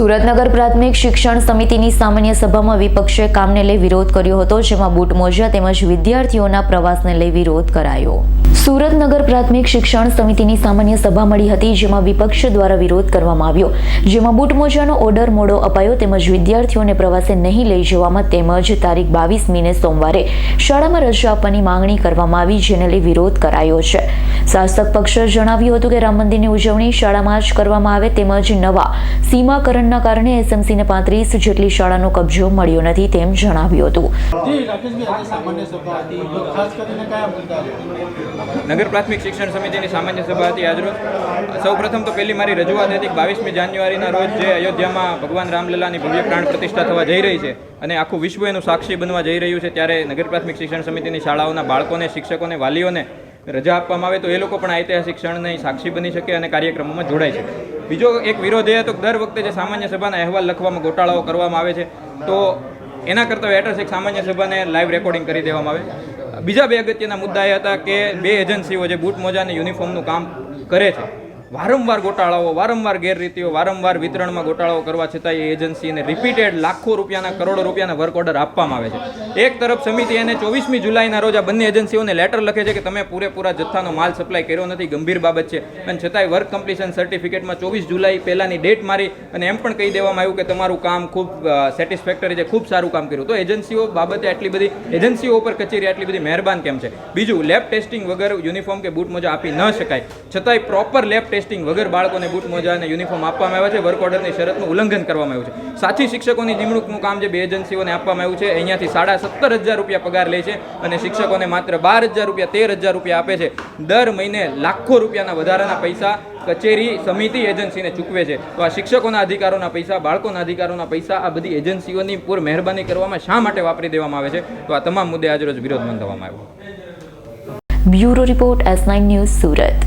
સુરતનગર પ્રાથમિક શિક્ષણ સમિતિની સામાન્ય સભામાં વિપક્ષે કામને લઈ વિરોધ કર્યો હતો, જેમાં બૂટ મોજા તેમજ વિદ્યાર્થીઓના પ્રવાસને લઈ વિરોધ કરાયો. સુરતનગર પ્રાથમિક શિક્ષણ સમિતિની સામાન્ય સભા મળી હતી, જેમાં વિપક્ષ દ્વારા વિરોધ કરવામાં આવ્યો. જેમાં બૂટ મોજાનો ઓર્ડર મોડો અપાયો તેમજ વિદ્યાર્થીઓને પ્રવાસે નહીં લઈ જવામાં તેમજ તારીખ બાવીસ મીને સોમવારે શાળામાં રજા આપવાની માંગણી કરવામાં આવી, જેને લઈ વિરોધ કરાયો છે. શાસક પક્ષે જણાવ્યું હતું કે રામ મંદિરની ઉજવણી શાળામાં જ કરવામાં આવે તેમજ નવા સીમાકરણના કારણે એસએમસીને પાંત્રીસ જેટલી શાળાનો કબજો મળ્યો નથી તેમ જણાવ્યું હતું. જી રાકેશભાઈ આજે સામાન્ય સભા હતી. તો ખાસ કરીને કયા મુદ્દા નગર પ્રાથમિક શિક્ષણ સમિતિની સામાન્ય સભા હતી આજરોજ સૌ પ્રથમ તો પહેલી મારી રજૂઆત હતી બાવીસમી જાન્યુઆરીના રોજ જે અયોધ્યામાં ભગવાન રામલલાની ભવ્ય પ્રાણ પ્રતિષ્ઠા થવા જઈ રહી છે અને આખું વિશ્વ એનું સાક્ષી બનવા જઈ રહ્યું છે ત્યારે નગર પ્રાથમિક શિક્ષણ સમિતિની શાળાઓના બાળકોને શિક્ષકોને વાલીઓને રજા આપવામાં આવે તો એ લોકો પણ આ ઐતિહાસિક ક્ષણની સાક્ષી બની શકે અને કાર્યક્રમોમાં જોડાઈ શકે. બીજો એક વિરોધ એ હતો કે દર વખતે જે સામાન્ય સભાના અહેવાલ લખવામાં ગોટાળાઓ કરવામાં આવે છે, તો એના કરતાં બેટર એક સામાન્ય સભાને લાઈવ રેકોર્ડિંગ કરી દેવામાં આવે. બીજા બે અગત્યના મુદ્દા એ હતા કે બે એજન્સીઓ જે બૂટ મોજા અને યુનિફોર્મનું કામ કરે છે. વારંવાર ગોટાળાઓ, વારંવાર ગેરરીતિઓ, વારંવાર વિતરણમાં ગોટાળાઓ કરવા છતાં એ એજન્સીને રિપીટેડ લાખો રૂપિયાના, કરોડો રૂપિયાના વર્ક ઓર્ડર આપવામાં આવે છે. એક તરફ સમિતિ એને ચોવીસમી જુલાઈના રોજ આ બંને એજન્સીઓને લેટર લખે છે કે તમે પૂરેપૂરા જથ્થાનો માલ સપ્લાય કર્યો નથી, ગંભીર બાબત છે. અને છતાંય વર્ક કમ્પ્લીશન સર્ટિફિકેટમાં ચોવીસ જુલાઈ પહેલાની ડેટ મારી અને એમ પણ કહી દેવામાં આવ્યું કે તમારું કામ ખૂબ સેટિસ્ફેક્ટરી છે, ખૂબ સારું કામ કર્યું. તો એજન્સીઓ બાબતે આટલી બધી એજન્સીઓ ઉપર કચેરી આટલી બધી મહેરબાન કેમ છે? બીજું લેબ ટેસ્ટિંગ વગર યુનિફોર્મ કે બૂટ મોજા આપી ન શકાય. છતાંય પ્રોપર લેબ ટેસ્ટિંગ વગર બાળકોને બૂટ મોજા અને યુનિફોર્મ આપવામાં આવ્યા છે. વર્ક ઓર્ડરની શરતનું ઉલ્લંઘન કરવામાં આવ્યું છે. સાથી શિક્ષકોની નિમણૂકનું કામ જે બે એજન્સીઓને આપવામાં આવ્યું છે, અહીંયાથી સાડા સત્તર હજાર રૂપિયા પગાર લે છે અને શિક્ષકોને માત્ર બાર હજાર રૂપિયા, તેર હજાર રૂપિયા આપે છે. દર મહિને લાખો રૂપિયાના વધારાના પૈસા કચેરી સમિતિ એજન્સીને ચૂકવે છે. તો આ શિક્ષકોના અધિકારોના પૈસા, બાળકોના અધિકારોના પૈસા આ બધી એજન્સીઓની પૂર મહેરબાની કરવામાં શા માટે વાપરી દેવામાં આવે છે? તો આ તમામ મુદ્દે આજરોજ વિરોધ નોંધવામાં આવ્યો. Bureau report S nine news Surat.